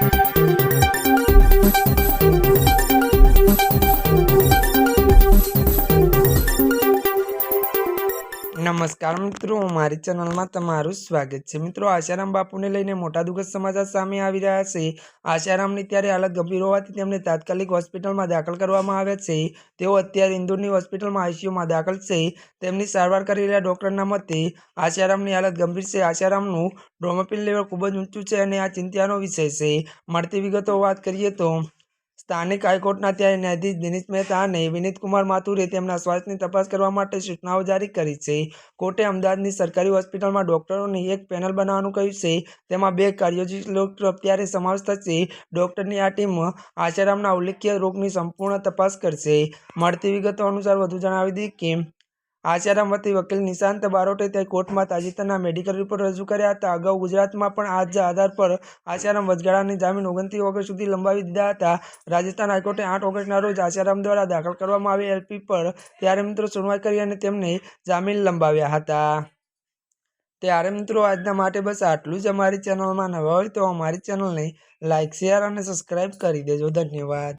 Thank you. નમસ્કાર મિત્રો, મારી ચેનલમાં તમારું સ્વાગત છે. મિત્રો, આશારામ બાપુને લઈને મોટા દુઃખદ સમાચાર સામે આવી રહ્યા છે. આશારામની ત્યારે હાલત ગંભીર હોવાથી તેમને તાત્કાલિક હોસ્પિટલમાં દાખલ કરવામાં આવ્યા છે. તેઓ અત્યારે ઇન્દોરની હોસ્પિટલમાં આઈસીયુમાં દાખલ છે. તેમની સારવાર કરી રહ્યા ડૉક્ટરના મતે, આશારામની હાલત ગંભીર છે. આશારામનું ડ્રોમોપિન લેવલ ખૂબ જ ઊંચું છે અને આ ચિંતાનો વિષય છે. મળતી વિગતો વાત કરીએ તો સ્થાનિક હાઈકોર્ટના ત્યારે ન્યાયાધીશ દિનેશ મહેતા અને વિનીત કુમાર માથુરે તેમના સ્વાસ્થ્યની તપાસ કરવા માટે સૂચનાઓ જારી કરી છે. કોર્ટે અમદાવાદની સરકારી હોસ્પિટલમાં ડોક્ટરોની એક પેનલ બનાવવાનું કહ્યું છે. તેમાં બે કાર્યોજી ડોક્ટર અત્યારે સમાવેશ થશે ડોક્ટરની આ ટીમ આશારામના ઉલ્લેખ્ય રોગની સંપૂર્ણ તપાસ કરશે. મળતી વિગતો અનુસાર વધુ જણાવી દઈએ કે આશારામ વતી વકીલ નિશાંત બારોટે તે કોર્ટમાં તાજેતરના મેડિકલ રિપોર્ટ રજૂ કર્યા હતા. અગાઉ ગુજરાતમાં પણ આ આધાર પર આસારામ વચગાળાની જામીન ઓગણત્રીસ ઓગસ્ટ સુધી લંબાવી દીધા હતા. રાજસ્થાન હાઈકોર્ટે આઠ ઓગસ્ટના રોજ આશારામ દ્વારા દાખલ કરવામાં આવી એલપી પર ત્યારે મિત્રો સુનવાઈ કરી અને તેમને જામીન લંબાવ્યા હતા. ત્યારે મિત્રો આજના માટે બસ આટલું જ અમારી ચેનલમાં નવા હોય તો અમારી ચેનલને લાઇક શેર અને સબસ્ક્રાઈબ કરી દેજો. ધન્યવાદ.